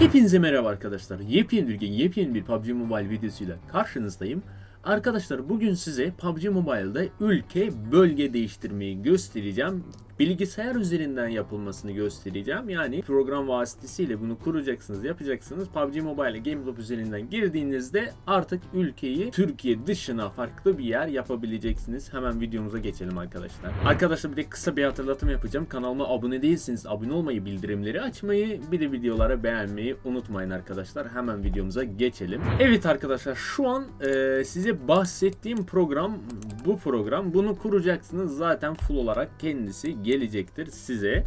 Hepinize merhaba arkadaşlar. Yepyeni bir gün, yepyeni bir PUBG Mobile videosuyla karşınızdayım. Arkadaşlar bugün size PUBG Mobile'da ülke, bölge değiştirmeyi göstereceğim. Bilgisayar üzerinden yapılmasını göstereceğim. Yani program vasıtasıyla bunu kuracaksınız, yapacaksınız. PUBG Mobile GameLoop üzerinden girdiğinizde artık ülkeyi Türkiye dışına farklı bir yer yapabileceksiniz. Hemen videomuza geçelim arkadaşlar. Arkadaşlar bir de kısa bir hatırlatma yapacağım. Kanalıma abone değilseniz abone olmayı, bildirimleri açmayı, bir de videolara beğenmeyi unutmayın arkadaşlar. Hemen videomuza geçelim. Evet arkadaşlar şu an e, size bahsettiğim program bu program. Bunu kuracaksınız zaten full olarak kendisi gelecektir size.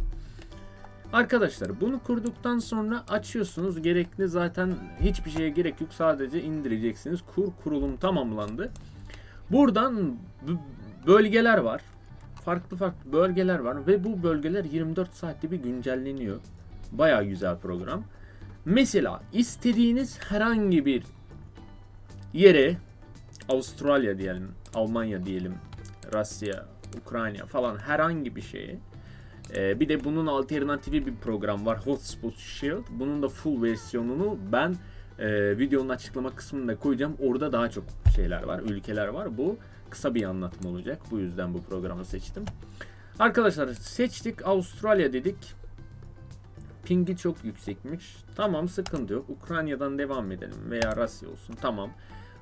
Arkadaşlar bunu kurduktan sonra açıyorsunuz. Gerekli zaten hiçbir şeye gerek yok. Sadece indireceksiniz. Kur kurulum tamamlandı. Buradan bölgeler var. Farklı farklı bölgeler var ve bu bölgeler 24 saatte bir güncelleniyor. Baya güzel program. Mesela istediğiniz herhangi bir yere Avustralya diyelim, Almanya diyelim, Rusya, Ukrayna falan herhangi bir şeye ee, bir de bunun alternatifi bir program var Hotspot Shield. Bunun da full versiyonunu ben e, videonun açıklama kısmında koyacağım. Orada daha çok şeyler var, ülkeler var. Bu kısa bir anlatım olacak. Bu yüzden bu programı seçtim. Arkadaşlar seçtik Avustralya dedik. Pingi çok yüksekmiş. Tamam sıkıntı yok. Ukrayna'dan devam edelim veya Rusya olsun. Tamam.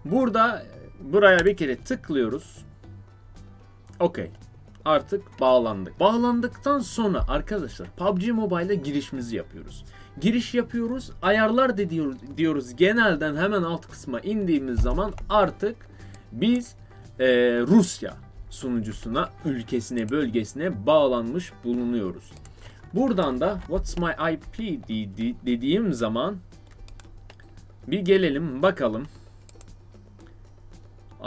Burada buraya bir kere tıklıyoruz. Okey. Artık bağlandık. Bağlandıktan sonra arkadaşlar PUBG Mobile'e girişimizi yapıyoruz. Giriş yapıyoruz. Ayarlar da diyoruz, diyoruz. Genelden hemen alt kısma indiğimiz zaman artık biz e, Rusya sunucusuna, ülkesine, bölgesine bağlanmış bulunuyoruz. Buradan da What's my IP dedi- dediğim zaman bir gelelim bakalım.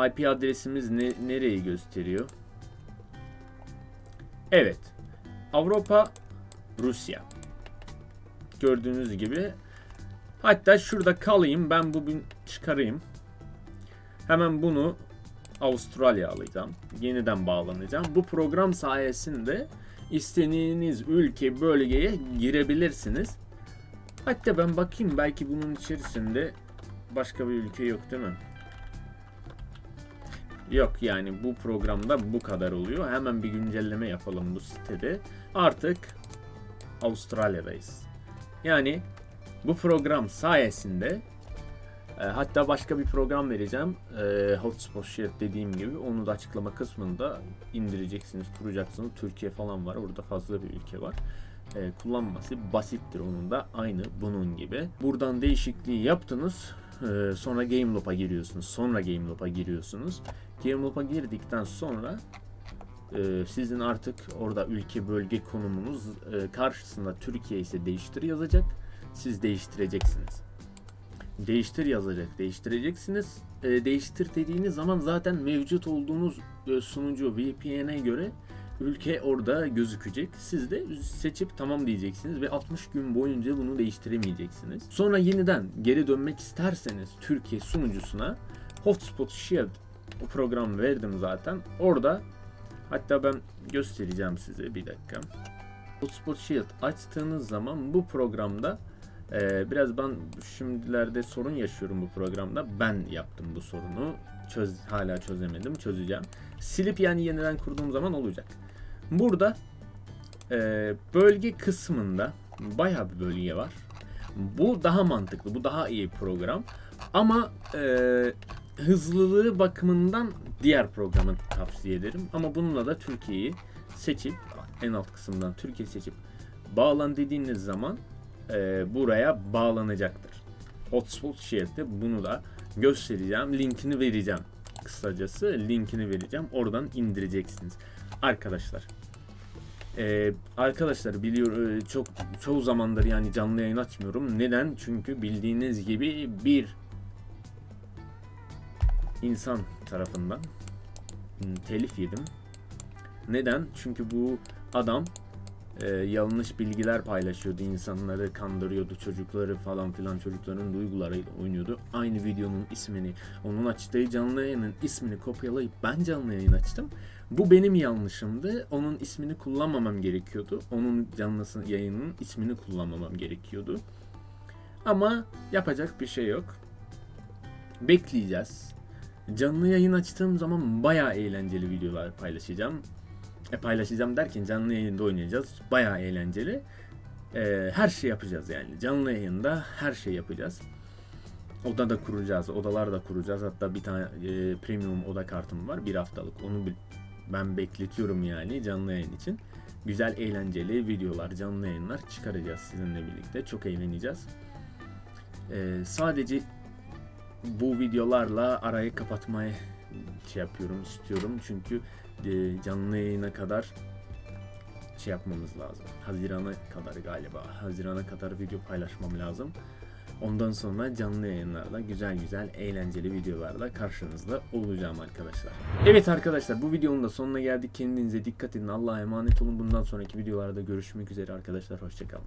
IP adresimiz ne, nereyi gösteriyor? Evet. Avrupa, Rusya. Gördüğünüz gibi. Hatta şurada kalayım. Ben bugün çıkarayım. Hemen bunu Avustralya alacağım. Yeniden bağlanacağım. Bu program sayesinde istediğiniz ülke, bölgeye girebilirsiniz. Hatta ben bakayım belki bunun içerisinde başka bir ülke yok değil mi? Yok yani bu programda bu kadar oluyor. Hemen bir güncelleme yapalım bu sitede. Artık Avustralya'dayız. Yani bu program sayesinde e, hatta başka bir program vereceğim. E, Hotspot Share dediğim gibi onu da açıklama kısmında indireceksiniz, kuracaksınız. Türkiye falan var. Orada fazla bir ülke var. E, kullanması basittir onun da aynı bunun gibi. Buradan değişikliği yaptınız. E, sonra Game Loop'a giriyorsunuz. Sonra Game Loop'a giriyorsunuz. Game Loop'a girdikten sonra e, sizin artık orada ülke bölge konumunuz e, karşısında Türkiye ise değiştir yazacak. Siz değiştireceksiniz. Değiştir yazacak, değiştireceksiniz. E, değiştir dediğiniz zaman zaten mevcut olduğunuz sunucu VPN'e göre ülke orada gözükecek. Siz de seçip tamam diyeceksiniz ve 60 gün boyunca bunu değiştiremeyeceksiniz. Sonra yeniden geri dönmek isterseniz Türkiye sunucusuna Hotspot Shield o programı verdim zaten. Orada hatta ben göstereceğim size bir dakika. Hotspot Shield açtığınız zaman bu programda e, biraz ben şimdilerde sorun yaşıyorum bu programda. Ben yaptım bu sorunu. Çöz, hala çözemedim. Çözeceğim. Silip yani yeniden kurduğum zaman olacak. Burada e, bölge kısmında bayağı bir bölge var. Bu daha mantıklı. Bu daha iyi program. Ama e, hızlılığı bakımından diğer programı tavsiye ederim. Ama bununla da Türkiye'yi seçip en alt kısımdan Türkiye seçip bağlan dediğiniz zaman e, buraya bağlanacaktır. Hotspot Share'de bunu da göstereceğim. Linkini vereceğim. Kısacası linkini vereceğim. Oradan indireceksiniz. Arkadaşlar ee, arkadaşlar biliyor e, çok çoğu zamandır yani canlı yayın açmıyorum. Neden? Çünkü bildiğiniz gibi bir insan tarafından telif yedim. Neden? Çünkü bu adam e, yanlış bilgiler paylaşıyordu, insanları kandırıyordu, çocukları falan filan çocukların duygularıyla oynuyordu. Aynı videonun ismini, onun açtığı canlı yayının ismini kopyalayıp ben canlı yayın açtım. Bu benim yanlışımdı. Onun ismini kullanmamam gerekiyordu. Onun canlı yayının ismini kullanmamam gerekiyordu. Ama yapacak bir şey yok. Bekleyeceğiz. Canlı yayın açtığım zaman bayağı eğlenceli videolar paylaşacağım. E paylaşacağım derken canlı yayında oynayacağız. Bayağı eğlenceli. E, her şey yapacağız yani. Canlı yayında her şey yapacağız. Oda da kuracağız, odalar da kuracağız. Hatta bir tane e, premium oda kartım var. Bir haftalık. Onu ben bekletiyorum yani canlı yayın için. Güzel eğlenceli videolar, canlı yayınlar çıkaracağız sizinle birlikte. Çok eğleneceğiz. E, sadece bu videolarla arayı kapatmayı şey yapıyorum, istiyorum. Çünkü e, canlı yayına kadar şey yapmamız lazım. Hazirana kadar galiba. Hazirana kadar video paylaşmam lazım. Ondan sonra canlı yayınlarda güzel güzel eğlenceli videolarla karşınızda olacağım arkadaşlar. Evet arkadaşlar bu videonun da sonuna geldik. Kendinize dikkat edin. Allah'a emanet olun. Bundan sonraki videolarda görüşmek üzere arkadaşlar. Hoşçakalın.